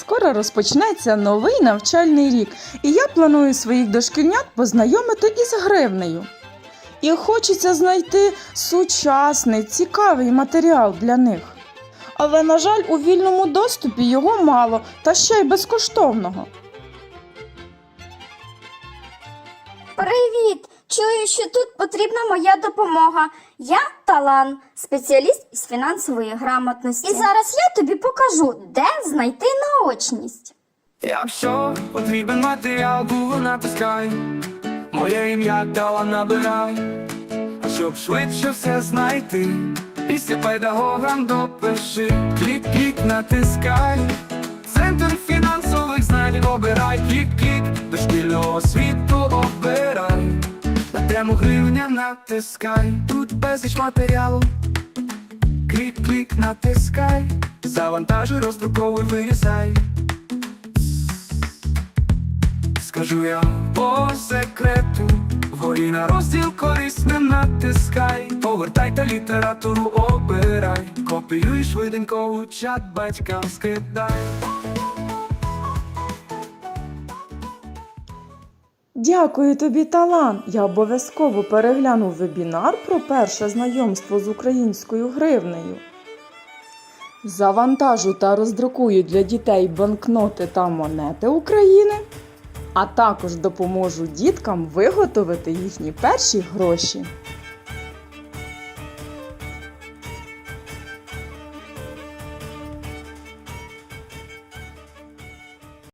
Скоро розпочнеться новий навчальний рік, і я планую своїх дошкільнят познайомити із гривнею. І хочеться знайти сучасний, цікавий матеріал для них. Але, на жаль, у вільному доступі його мало та ще й безкоштовного. Привіт! Чую, що тут потрібна моя допомога. Я Талан, спеціаліст із фінансової грамотності. І зараз я тобі покажу, де знайти наочність. Якщо потрібен матеріал, Google натискай Моє ім'я дала набирай А щоб швидше все знайти Після педагогам допиши Клік-клік натискай Центр фінансових знань обирай Клік-клік дошкільного освіту обирай тему гривня натискай. Тут безліч матеріалу. Клік-клік натискай. Завантажуй, роздруковуй, вирізай. Скажу я по секрету. Вгорі на розділ корисне натискай. Повертай та літературу обирай. Копіюй швиденько у чат батькам скидай Дякую тобі, Талан! Я обов'язково перегляну вебінар про перше знайомство з українською гривнею. Завантажу та роздрукую для дітей банкноти та монети України, а також допоможу діткам виготовити їхні перші гроші.